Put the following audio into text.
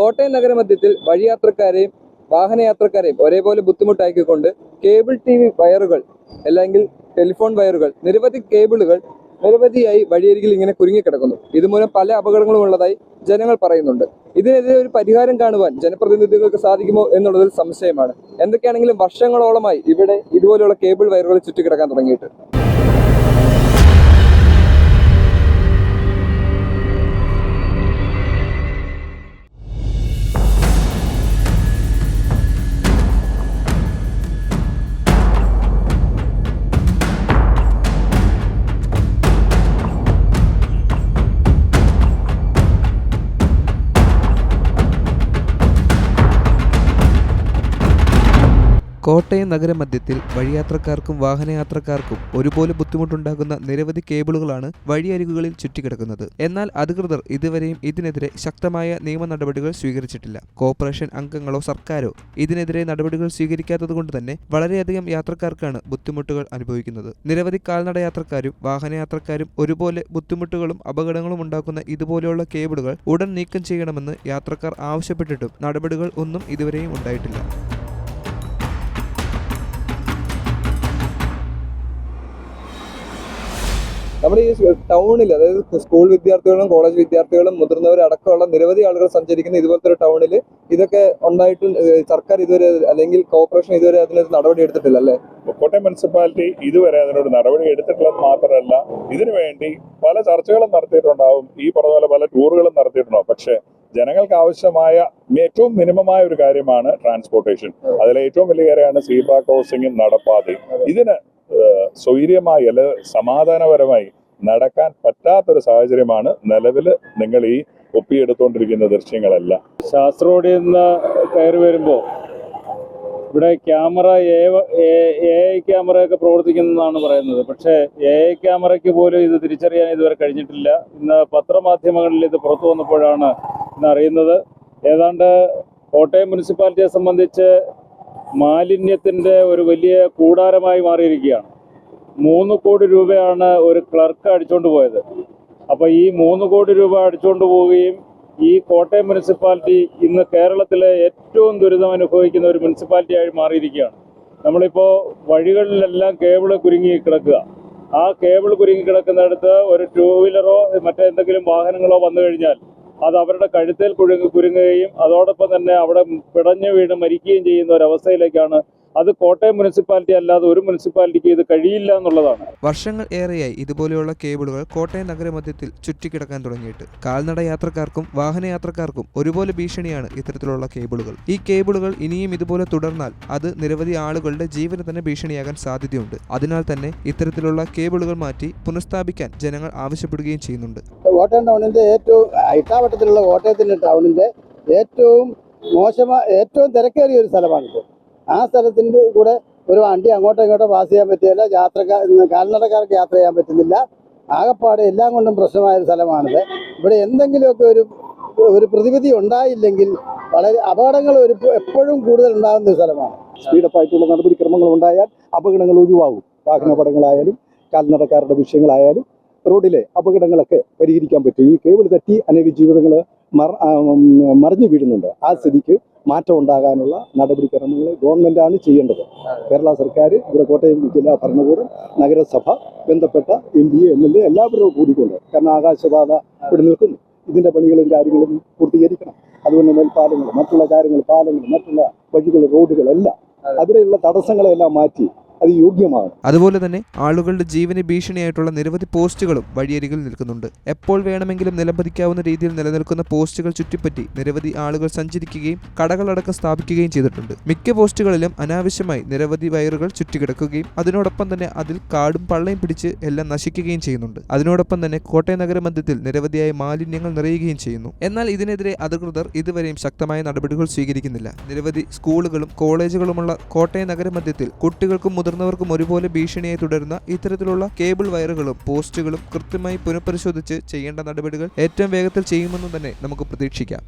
കോട്ടയം നഗരമധ്യത്തിൽ വഴിയാത്രക്കാരെയും വാഹനയാത്രക്കാരെയും ഒരേപോലെ ബുദ്ധിമുട്ടാക്കിക്കൊണ്ട് cable T V വയറുകൾ അല്ലെങ്കിൽ ടെലിഫോൺ വയറുകൾ നിരവധി കേബിളുകൾ നിരവധിയായി വഴിയരികിൽ ഇങ്ങനെ കുരുങ്ങിക്കിടക്കുന്നു. ഇതുമൂലം പല അപകടങ്ങളും ഉള്ളതായി ജനങ്ങൾ പറയുന്നുണ്ട്. ഇതിനെതിരെ ഒരു പരിഹാരം കാണുവാൻ ജനപ്രതിനിധികൾക്ക് സാധിക്കുമോ എന്നുള്ളതിൽ സംശയമാണ്. എന്തൊക്കെയാണെങ്കിലും വർഷങ്ങളോളമായി ഇവിടെ ഇതുപോലെയുള്ള കേബിൾ വയറുകൾ ചുറ്റിക്കിടക്കാൻ തുടങ്ങിയിട്ട്. കോട്ടയം നഗരമധ്യത്തിൽ വഴിയാത്രക്കാർക്കും വാഹനയാത്രക്കാർക്കും ഒരുപോലെ ബുദ്ധിമുട്ടുണ്ടാകുന്ന നിരവധി കേബിളുകളാണ് വഴിയരികുകളിൽ ചുറ്റിക്കിടക്കുന്നത്. എന്നാൽ അധികൃതർ ഇതുവരെയും ഇതിനെതിരെ ശക്തമായ നിയമ നടപടികൾ സ്വീകരിച്ചിട്ടില്ല. കോർപ്പറേഷൻ അംഗങ്ങളോ സർക്കാരോ ഇതിനെതിരെ നടപടികൾ സ്വീകരിക്കാത്തതുകൊണ്ട് തന്നെ വളരെയധികം യാത്രക്കാർക്കാണ് ബുദ്ധിമുട്ടുകൾ അനുഭവിക്കുന്നത്. നിരവധി കാൽനട യാത്രക്കാരും വാഹനയാത്രക്കാരും ഒരുപോലെ ബുദ്ധിമുട്ടുകളും അപകടങ്ങളും ഉണ്ടാക്കുന്ന ഇതുപോലെയുള്ള കേബിളുകൾ ഉടൻ നീക്കം ചെയ്യണമെന്ന് യാത്രക്കാർ ആവശ്യപ്പെട്ടിട്ടും നടപടികൾ ഒന്നും ഇതുവരെയും ഉണ്ടായിട്ടില്ല. നമ്മുടെ ഈ ടൗണിൽ അതായത് സ്കൂൾ വിദ്യാർത്ഥികളും കോളേജ് വിദ്യാർത്ഥികളും മുതിർന്നവരും അടക്കമുള്ള നിരവധി ആളുകൾ സഞ്ചരിക്കുന്ന ഇതുപോലത്തെ ഒരു ടൗണിൽ ഇതൊക്കെ ഉണ്ടായിട്ട് സർക്കാർ ഇതുവരെ അല്ലെങ്കിൽ കോർപ്പറേഷൻ ഇതുവരെ അതിനൊരു നടപടി എടുത്തിട്ടില്ല അല്ലേ? കോട്ടയം മുനിസിപ്പാലിറ്റി ഇതുവരെ അതിനൊരു നടപടി എടുത്തിട്ടില്ലെന്ന് മാത്രമല്ല ഇതിനു വേണ്ടി പല ചർച്ചകളും നടത്തിയിട്ടുണ്ടാവും. ഈ പറഞ്ഞ പോലെ പല ടൂറുകളും നടത്തിയിട്ടുണ്ടാവും. പക്ഷേ ജനങ്ങൾക്ക് ആവശ്യമായ ഏറ്റവും മിനിമമായ ഒരു കാര്യമാണ് ട്രാൻസ്പോർട്ടേഷൻ. അതിലെ ഏറ്റവും വലിയ കാര്യമാണ് സീബ്ര ക്രോസിംഗും നടപ്പാതയും. ഇതിന് സ്വൈര്യമായി അല്ലെ സമാധാനപരമായി നടക്കാൻ പറ്റാത്തൊരു സാഹചര്യമാണ് നിലവിൽ നിങ്ങൾ ഈ ഒപ്പിയെടുത്തുകൊണ്ടിരിക്കുന്ന ദൃശ്യങ്ങളെല്ലാം. ശാസ്ത്രോടി നിന്ന് കയറി വരുമ്പോൾ ഇവിടെ ക്യാമറ എ ഐ ക്യാമറയൊക്കെ പ്രവർത്തിക്കുന്നതാണ് പറയുന്നത്. പക്ഷേ എ ഐ ക്യാമറയ്ക്ക് പോലും ഇത് തിരിച്ചറിയാൻ ഇതുവരെ കഴിഞ്ഞിട്ടില്ല. ഇന്ന് പത്രമാധ്യമങ്ങളിൽ ഇത് പുറത്തു വന്നപ്പോഴാണ് ഇന്ന് അറിയുന്നത്. ഏതാണ്ട് കോട്ടയം മുനിസിപ്പാലിറ്റിയെ സംബന്ധിച്ച് മാലിന്യത്തിന്റെ ഒരു വലിയ കൂടാരമായി മാറിയിരിക്കുകയാണ്. മൂന്ന് കോടി രൂപയാണ് ഒരു ക്ലർക്ക് അടിച്ചുകൊണ്ട് പോയത്. അപ്പോൾ ഈ മൂന്ന് കോടി രൂപ അടിച്ചുകൊണ്ട് പോവുകയും ഈ കോട്ടയം മുനിസിപ്പാലിറ്റി ഇന്ന് കേരളത്തിലെ ഏറ്റവും ദുരിതം അനുഭവിക്കുന്ന ഒരു മുനിസിപ്പാലിറ്റിയായി മാറിയിരിക്കുകയാണ്. നമ്മളിപ്പോൾ വഴികളിലെല്ലാം കേബിൾ കുരുങ്ങി കിടക്കുക. ആ കേബിൾ കുരുങ്ങി കിടക്കുന്നിടത്ത് ഒരു ടൂ വീലറോ മറ്റെന്തെങ്കിലും വാഹനങ്ങളോ വന്നു കഴിഞ്ഞാൽ അത് അവരുടെ കഴുത്തേൽ കുരുങ്ങ കുരുങ്ങുകയും അതോടൊപ്പം തന്നെ അവിടെ പിടഞ്ഞു വീണ് മരിക്കുകയും ചെയ്യുന്ന ഒരവസ്ഥയിലേക്കാണ് അത് കോട്ടയം മുനിസിപ്പാലിറ്റി അല്ലാതെ ഒരു മുനിസിപ്പാലിറ്റിക്ക് ഇത് കഴിയില്ല എന്നുള്ളതാണ്. വർഷങ്ങൾ ഏറെയായി ഇതുപോലെയുള്ള കേബിളുകൾ കോട്ടയം നഗരമധ്യത്തിൽ ചുറ്റിക്കിടക്കാൻ തുടങ്ങിയിട്ട്. കാൽനട യാത്രക്കാർക്കും വാഹനയാത്രക്കാർക്കും ഒരുപോലെ ഭീഷണിയാണ് ഇത്തരത്തിലുള്ള കേബിളുകൾ. ഈ കേബിളുകൾ ഇനിയും ഇതുപോലെ തുടർന്നാൽ അത് നിരവധി ആളുകളുടെ ജീവന് തന്നെ ഭീഷണിയാകാൻ സാധ്യതയുണ്ട്. അതിനാൽ തന്നെ ഇത്തരത്തിലുള്ള കേബിളുകൾ മാറ്റി പുനഃസ്ഥാപിക്കാൻ ജനങ്ങൾ ആവശ്യപ്പെടുകയും ചെയ്യുന്നുണ്ട്. കോട്ടയം ടൗണിന്റെ ഏറ്റവും ഇട്ടാവട്ടത്തിലുള്ള കോട്ടയത്തിന്റെ ടൗണിന്റെ ഏറ്റവും മോശമായ ഏറ്റവും തിരക്കേറിയ ഒരു സ്ഥലമാണിത്. ആ സ്ഥലത്തിന്റെ കൂടെ ഒരു വണ്ടി അങ്ങോട്ടോ ഇങ്ങോട്ടോ പാസ് ചെയ്യാൻ പറ്റില്ല. യാത്രക്കാർ കാൽനടക്കാർക്ക് യാത്ര ചെയ്യാൻ പറ്റുന്നില്ല. ആകപ്പാട് എല്ലാം കൊണ്ടും പ്രശ്നമായ ഒരു സ്ഥലമാണിത്. ഇവിടെ എന്തെങ്കിലുമൊക്കെ ഒരു ഒരു പ്രതിവിധി ഉണ്ടായില്ലെങ്കിൽ വളരെ അപകടങ്ങൾ ഒരു എപ്പോഴും കൂടുതൽ ഉണ്ടാകുന്ന ഒരു സ്ഥലമാണ്. സ്പീഡപ്പ് ആയിട്ടുള്ള നടപടിക്രമങ്ങൾ ഉണ്ടായാൽ അപകടങ്ങൾ ഒഴിവാകും. വാഹനാപകടങ്ങളായാലും കാൽനടക്കാരുടെ വിഷയങ്ങളായാലും റോഡിലെ അപകടങ്ങളൊക്കെ പരിഹരിക്കാൻ പറ്റും. ഈ കേബിൾ തട്ടി അനേക ജീവിതങ്ങൾ മറ മറിഞ്ഞു വീഴുന്നുണ്ട്. ആ സ്ഥിതിക്ക് മാറ്റം ഉണ്ടാകാനുള്ള നടപടിക്രമങ്ങൾ ഗവൺമെന്റാണ് ചെയ്യേണ്ടത്. കേരള സർക്കാർ ഇവിടെ കോട്ടയം ജില്ലാ ഭരണകൂടം നഗരസഭ ബന്ധപ്പെട്ട M P M L A എല്ലാവരും കൂടിക്കൊണ്ട് കാരണം ആകാശപാത ഇവിടെ നിൽക്കുന്നു. ഇതിന്റെ പണികളും കാര്യങ്ങളും പൂർത്തീകരിക്കണം. അതുപോലെ മേൽപ്പാലങ്ങൾ മറ്റുള്ള കാര്യങ്ങൾ പാലങ്ങൾ മറ്റുള്ള വഴികൾ റോഡുകളെല്ലാം അവിടെയുള്ള തടസ്സങ്ങളെല്ലാം മാറ്റി അത് യോഗ്യമാണ്. അതുപോലെ തന്നെ ആളുകളുടെ ജീവന് ഭീഷണിയായിട്ടുള്ള നിരവധി പോസ്റ്റുകളും വഴിയരികിൽ നിൽക്കുന്നുണ്ട്. എപ്പോൾ വേണമെങ്കിലും നിലംപതിക്കാവുന്ന രീതിയിൽ നിലനിൽക്കുന്ന പോസ്റ്റുകൾ ചുറ്റിപ്പറ്റി നിരവധി ആളുകൾ സഞ്ചരിക്കുകയും കടകളടക്കം സ്ഥാപിക്കുകയും ചെയ്തിട്ടുണ്ട്. മിക്ക പോസ്റ്റുകളിലും അനാവശ്യമായി നിരവധി വയറുകൾ ചുറ്റിക്കിടക്കുകയും അതിനോടൊപ്പം തന്നെ അതിൽ കാടും പള്ളയും പിടിച്ച് എല്ലാം നശിക്കുകയും ചെയ്യുന്നുണ്ട്. അതിനോടൊപ്പം തന്നെ കോട്ടയം നഗരമധ്യത്തിൽ നിരവധിയായ മാലിന്യങ്ങൾ നിറയുകയും ചെയ്യുന്നു. എന്നാൽ ഇതിനെതിരെ അധികൃതർ ഇതുവരെയും ശക്തമായ നടപടികൾ സ്വീകരിക്കുന്നില്ല. നിരവധി സ്കൂളുകളും കോളേജുകളുമുള്ള കോട്ടയം നഗരമധ്യത്തിൽ കുട്ടികൾക്കും മുതിർന്നവർക്കും ഒരുപോലെ ഭീഷണിയായി തുടരുന്ന ഇത്തരത്തിലുള്ള കേബിൾ വയറുകളും പോസ്റ്റുകളും കൃത്യമായി പുനഃപരിശോധിച്ച് ചെയ്യേണ്ട നടപടികൾ ഏറ്റവും വേഗത്തിൽ ചെയ്യുമെന്നും തന്നെ നമുക്ക് പ്രതീക്ഷിക്കാം.